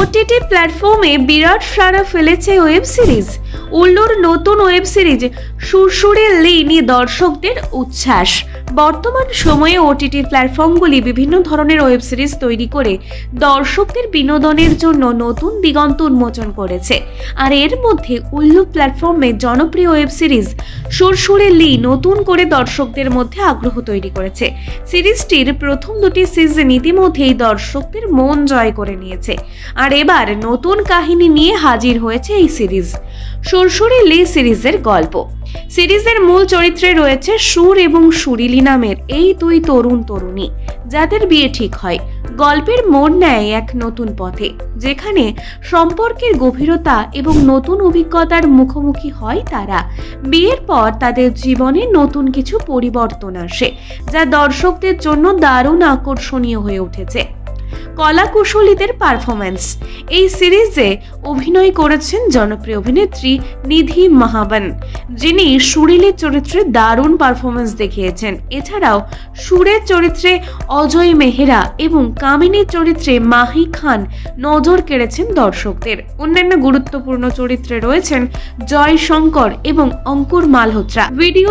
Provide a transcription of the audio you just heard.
OTT প্ল্যাটফর্মে বিরাট সাড়া ফেলেছে ওয়েব সিরিজ। উল্লুর নতুন ওয়েব সিরিজ, সুরসুরে লিনি দর্শকদের উচ্ছ্বাস। বর্তমান সময়ে ওটিটি প্ল্যাটফর্মগুলি বিভিন্ন ধরনের ওয়েব সিরিজ তৈরি করে দর্শকদের বিনোদনের জন্য নতুন দিগন্ত উন্মোচন করেছে। আর এর মধ্যে উল্লু প্ল্যাটফর্মে জনপ্রিয় ওয়েব সিরিজ সুরসুরে লি নতুন করে দর্শকদের মধ্যে আগ্রহ তৈরি করেছে। সিরিজটির প্রথম দুটি সিজন ইতিমধ্যেই দর্শকদের মন জয় করে নিয়েছে। আর এবার নতুন কাহিনী নিয়ে হাজির হয়েছে এই সিরিজ। সুরসুরি লি সিরিজের গল্প। সিরিজের মূল চরিত্রে রয়েছে সুর এবং সুরিলি নামের এই দুই তরুণ তরুণী, যাদের বিয়ে ঠিক হয়। গল্পের মোড় নেয় এক নতুন পথে, যেখানে সম্পর্কের গভীরতা এবং নতুন অভিজ্ঞতার মুখোমুখি হয় তারা। বিয়ের পর তাদের জীবনে নতুন কিছু পরিবর্তন আসে, যা দর্শকদের জন্য দারুণ আকর্ষণীয় হয়ে উঠেছে। কলাকুশলীদের পারফরম্যান্স। এই সিরিজে অভিনয় করেছেন জনপ্রিয় অভিনেত্রী নিধি মাহাবান, যিনি সুরিলের চরিত্রে দারুণ পারফরমেন্স দেখিয়েছেন। এছাড়াও সুরের চরিত্রে অজয় মেহরা এবং কামিনীর চরিত্রে মাহি খান নজর কেড়েছেন দর্শকদের। অন্যান্য গুরুত্বপূর্ণ চরিত্রে রয়েছেন জয় শঙ্কর এবং অঙ্কুর মালহোত্রা। ভিডিও